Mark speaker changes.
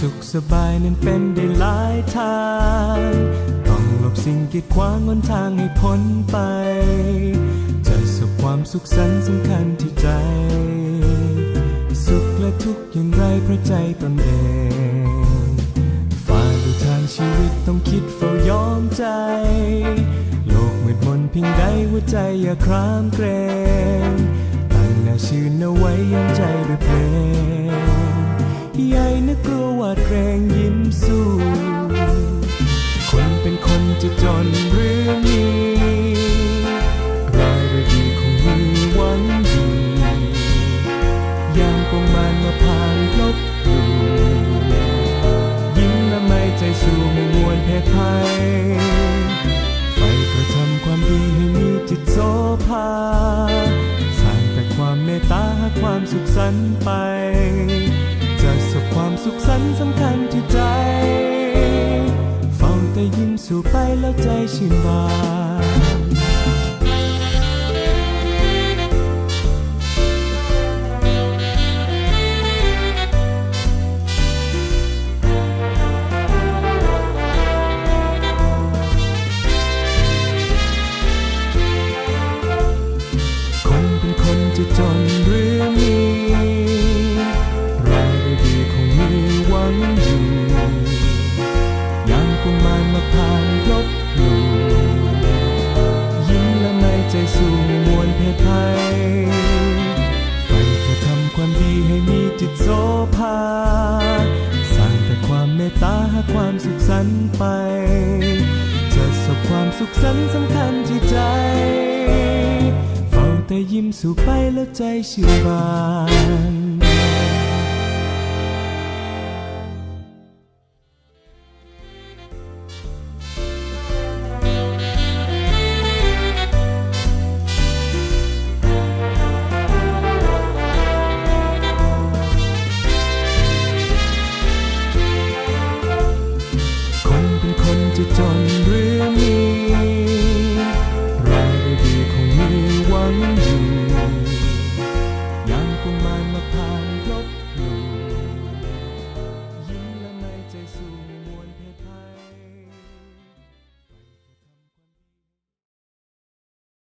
Speaker 1: สุขสบายนั้นเป็นได้หลายทาง ต้องหลบสิ่งกีดขวางหนทางให้พ้นไป จะสุขความสุขสันสำคัญที่ใจ สุขและทุกข์อย่างไรเพราะใจตนเองฝ่าดูทางชีวิตต้องคิดเฝ้ายอมใจ โลกมืดมนเพียงใดหัวใจอย่าครามเกรงตั้งหน้าชื่นเอาไว้ย้ำใจด้วยเพลง นจะจนหรือมีรายได้ดีคงมีหวังดีย่างกงมันมาผ่านลบหลู่ยิ้มและไม่ใจสู้ไม่มวนเพศภัยไฟกระทำความดีให้มีจิตโสภาสร้างแต่ความเมตตาความสุขสันต์ไป ใจชื่นบาน สู่มวลเพศไทยไฟเพื่อทำความดีให้มีจิตโสภา สร้างแต่ความเมตตาหาความสุขสันต์ไป จะสบความสุขสันต์สำคัญที่ใจ เฝ้าแต่ยิ้มสู่ไปแล้วใจชื่นบาน ค